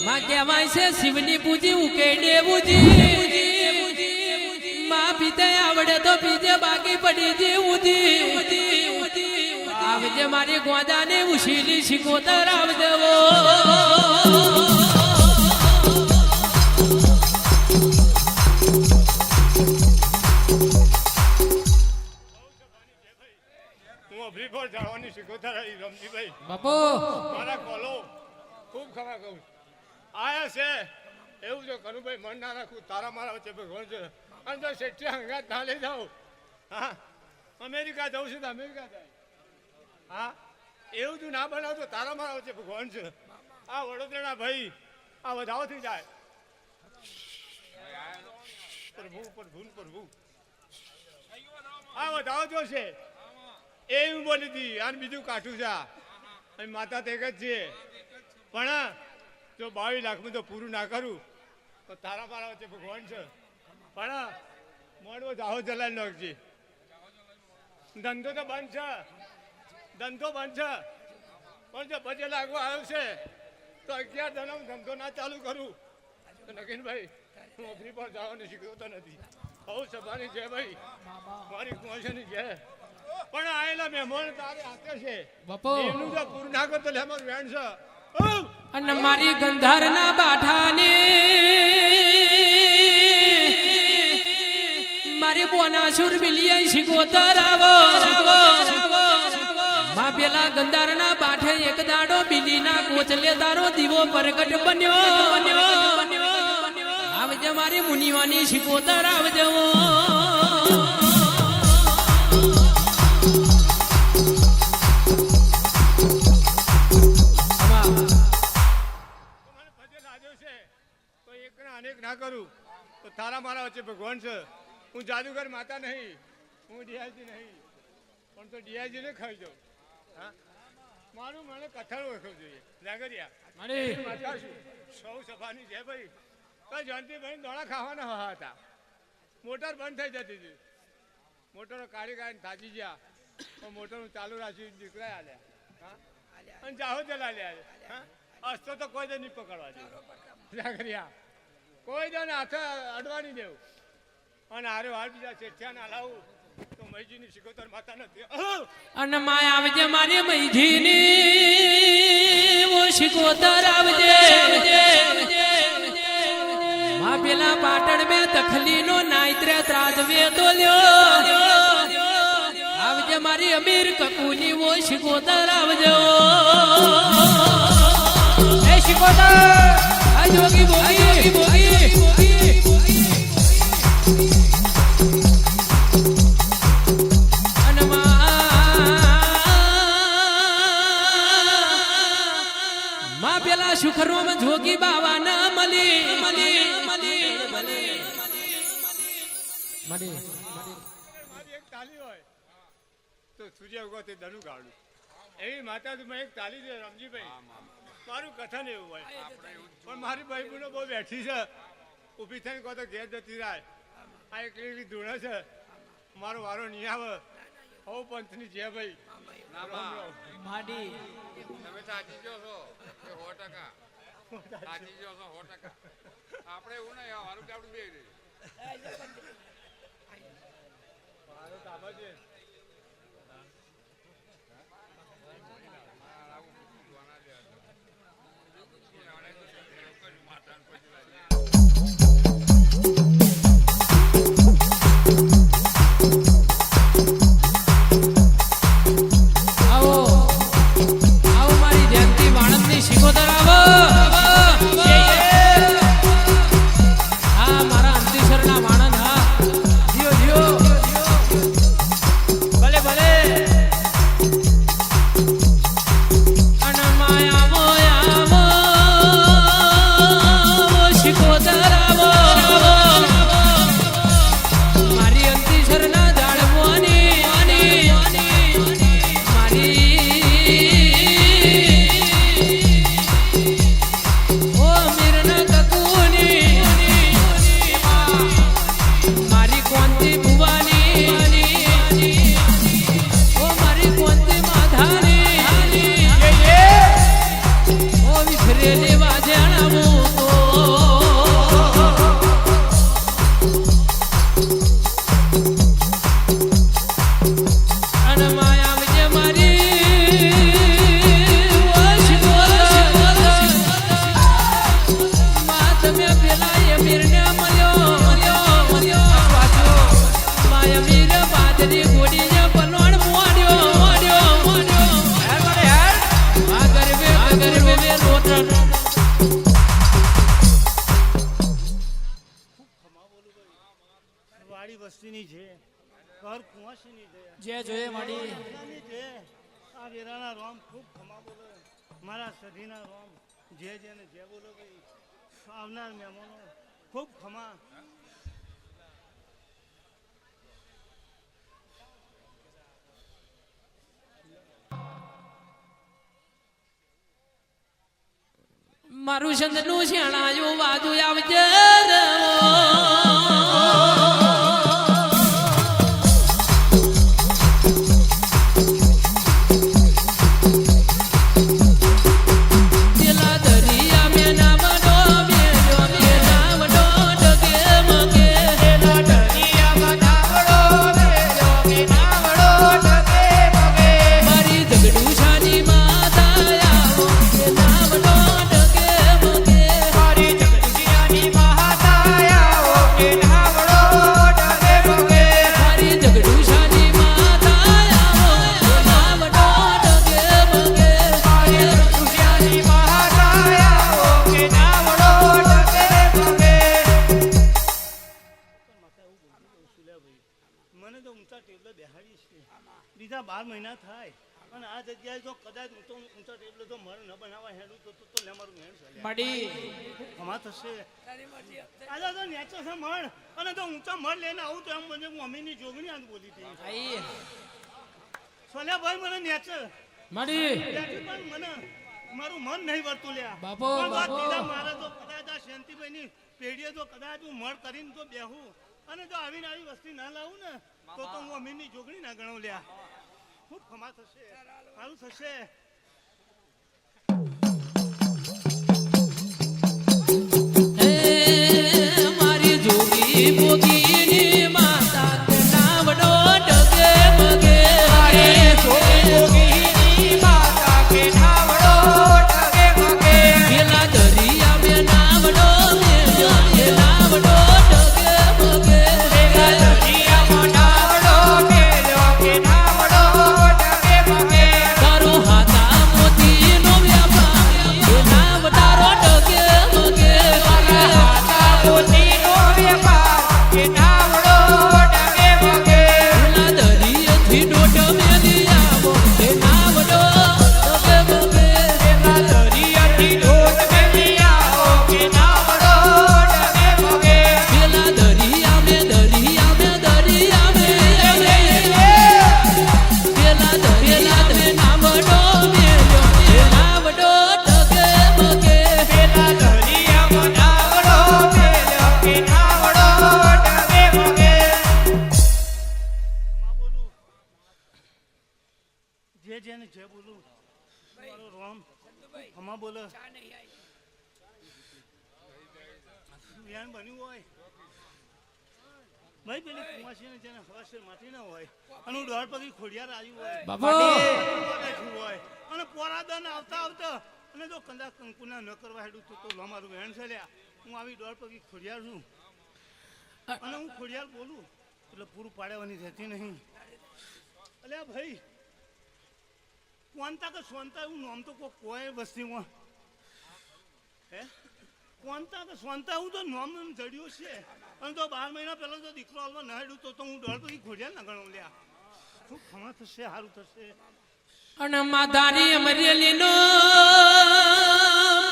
માં કહેવાય છે શિવની પૂજી ઉકેડે બુજી. માં પીતે આવડે તો પીજે બાકી પડી જે ઉજી આવજે મારી ગોદાને ઉશીલી શિકોતર આવજે વો. હું અભરી પર જાળવાની શીખોતા રહી રમજીભાઈ બાપુ. મારા કોલો ખૂબ ખરા કહું આયા છે. એવું જો કનુભાઈ, મન ના રાખું. તારા મારા વચ્ચે ભગવાન છે. અને જો શેઠી હંગાત ના લઈ જાઉં હા? અમેરિકા જવું છે તો અમેરિકા જાય. હા? એવું તું ના બનાવતો, તારા મારા વચ્ચે ભગવાન છે. આ વડોદરાના ભાઈ, આ વધાવથી જાય. પ્રભુ પ્રભુ પ્રભુ. આ વધાવ જોશે છે. એવું બોલી હતી અને બીજું કાઠું છે. માતા તે જ છે. પણ જો બાવીસ લાખમાં તો પૂરું ના કરું તો તારા મારા વચ્ચે ભગવાન છે. પણ મોડવો જાહો જલાલ નાખજે ધંધો તો બંધ છે. ધંધો બંધ છે. પણ જો બજે લાગવા આવ્યો છે તો અગિયાર જણા ધંધો ના ચાલુ કરું. તો નગીનભાઈ હું અભરી પર જવાનું શીખવતો નથી. બહુ સભાની જય ભાઈ. મારી કુંવરસાની જય પણ આયેલા મહેમાન તારે હાથે છે. એનું જો પૂરું ના કરતો લે વેણ છે! અને મારી ગંધારના બાઠાને મારી બોના સુર મિલિયન શિકોતર આવો માં પેલા ગંધારના બાઠે એક દાડો બિલીના કોચલે તારો દીવો પ્રગટ બન્યો. આવજે મારી મુનિવાની શિકોતર આવજે અનેક ના કરું તો તારા મારા વચ્ચે ભગવાન છે. હું જાદુગર માતા નહીં હું ડીઆઈજી નહીં. પણ તો ડીઆઈજી ને ખાઈ જાઉં. હા? મારું મને કથળ ઓળખવું જોઈએ. નાગરિયા મારી માતા છું. સૌ સભાની છે ભાઈ. તો જયંતિભાઈ દોડા ખાવાના હતા. મોટર બંધ થઈ જતી હતી. મોટરો કાઢી કાઢીને થાચી ગયા. પણ મોટર ચાલુ રાખી દીકરા આલ્યા હા? અને જાહો જલા લ્યા હા? અસ્તો તો કોઈ દે નહીં પકડવા દે જાગરિયા કોઈ દે હાથે અડવાની દેવું. અને હારે હાલ બીજા શેઠિયા ના લાવું તો મૈજીની શિકોતર માતા નથી. અને માય આવજે, મારી મૈધીની ઓ શિકોતર આવજે. માં પેલા પાટણ બે તખલીનો નાઈત્રે ત્રાજવે તો લ્યો આવજે, મારી અમીર કકુની ઓ શિકોતર આવજો. એ શિકોતર બોગી માં પેલા સુખરોમાં જોગી બાવા ના મળી. મળી. મળી મળી મળી મારી એક તાલી હોય. તો સૂર્ય ઉગો તે ગાડું એવી માતા મેં એક તાલી છે રમજીભાઈ. મારું કથન એવું હોય. પણ મારી ભાઈ બહેનો બહુ બેઠી છે. ઊભી થઈને કહો તો ઘેર જતી રાય. આ એક એવી ધૂણે છે. મારો વારો નહીં આવે. હવ પંથની જે ભાઈ. માડી. સાચી જો છો એ સો ટકા. સાચી જો છો સો ટકા. આપણે એવું નહીં હારું કે આપણું બે રહી. મારું તાબા છે છે. ઘર કુંવાસીની છે. જે જોઈએ માડી. વેરાની છે. આ વેરાના રોમ ખૂબ ખમા બોલો મારા સધીના રોમ જે જેને જે બોલો ભાઈ આવનાર મહેમાનો ખૂબ ખમા. મારું સંતનું શેણાયું વાજુ આવજે બાર મહિના થાય. અને આ જગ્યાએ જો કદાચ હું તો ઊંચા ટેબલે તો મર ન બનાવવા હેડું તો તો લે મારું હેડ માડી. ખમા થશે. આજે તો નેચો છે મણ અને તો ઊંચા મળ લઈને આવું તો એમ મને હું અમીની જોગણી આજ બોલી હતી. આઈ. સોલ્યા ભાઈ મને નેચો. મડી. મને મારું મન નહીં વર્તુ લ્યા. બાપો, બાપો. મારે તો કદાચ આ શાંતિભાઈની પેઢીએ તો કદાચ હું મળ કરીને તો બેહું. અને જો આવીને આવી વસ્તી ના લાવું ને તો તો હું અમીરની જોગણી ના ગણું લ્યા. ખૂબ ખમા થશે. સારું થશે. બોલું મારો રોમ ખમા બોલે. વ્યાન બન્યું હોય. ભાઈ પેલી કુંવાસી જેને હવાસેર માટી ના હોય અને હું દોઢ પગી ખોડિયાર આવ્યું હોય બાપા. હોય અને પોરાદન આવતા આવતા અને જો કંદા કંકુના ન કરવા હેડું તો તો લો મારું વહેણ છે લ્યા. હું આવી દોઢ પગી ખોડિયાર છું. અને હું ખોડિયાર બોલું એટલે પૂરું પાડવાની રહેતી નહીં. અલ્યા ભાઈ કોનતા કે સોનતા એવું નામ તો કોઈ કોઈ વસ્તીમાં હે? કોનતા કે સોનતા એવું તો નામ એમ જડ્યું છે. અને તો બાર મહિના પહેલા તો દીકરો હાલવા ન હેડું તો હું દોઢ પગી ખોડિયાર ના ગણું લ્યા. ખૂબ ખમા થશે? સારું થશે. અને માધારી અમરેલીનો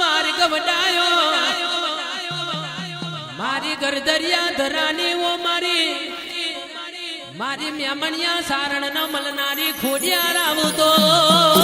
માર્ગ વડાયો. મારી ગરદરિયા ધરાની ઓ મારી મેમણિયા સારણ ન મલનારી ખોડિયા આવતો. અને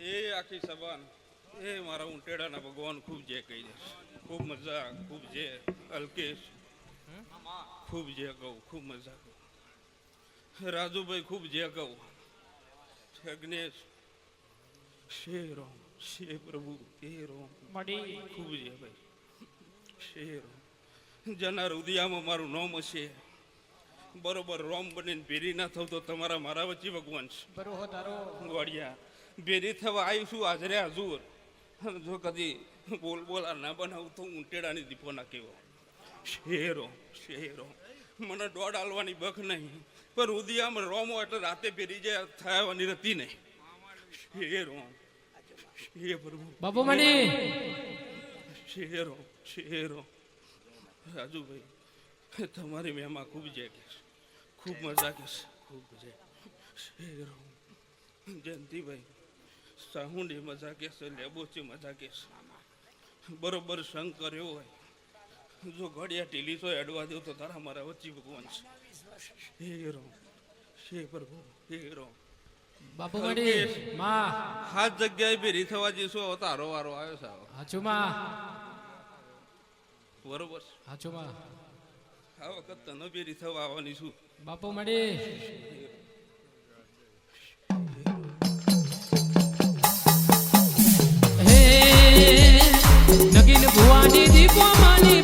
એ આખી સભાન. એ મારા ઊંટેડાના ભગવાન ખૂબ જે કહી દે ખૂબ મજા ખૂબ જે અલ્કેશ ખૂબ જે કહું ખૂબ મજા કહું. રાજુભાઈ ખૂબ જે કહું. અગ્નેશ. શે રોમ શે પ્રભુ એ રોમ ખૂબ છે ભાઈ. શે રોમ જેના હૃદયામાં મારું નામ હશે. બરોબર રોમ બનીને ભેરી ના થવ તો તમારા મારા વચ્ચે ભગવાન છે. ગોળિયા ભેરી થવા આવીશું હાજરે હજુર. જો કદી બોલ બોલ આ ના બનાવું તો ઊંટેડાની દીપો ના કેવો. શેરો શેરો મને દોડ હાલવાની બખ નહીં. પણ રુદિયામાં રોમો એટલે રાતે પેરી જાય થવાની હતી નહીં. એ રોમ એ પ્રભુ. બાપુ મણી છે રોમ છે રોમ. રાજુભાઈ તમારી મહેમા ખૂબ જેકેશ ખૂબ મજા કેશ ખૂબ મજા છે. રોમ. જયંતિભાઈ સાહુંડી મજા કેશ લેબોચી મજા કેશ બરોબર સંગ કર્યો હોય. જો ઘડિયા ઢીલી તો અડવા દો તો તારા મારા વચ્ચે ભગવાન છે. હે રામ હે પ્રભુ હે રામ બાપુ મડી માં. હાથ જગ્યાએ ભેરી થવા જઈશું તારો વારો આવ્યો સાહેબ. હાચું માં. બરોબર. હાચું માં. આ વખત તને ભેરી થવા આવવાની છું. બાપુ મડી હે નગીન ભુવાની દીપો માની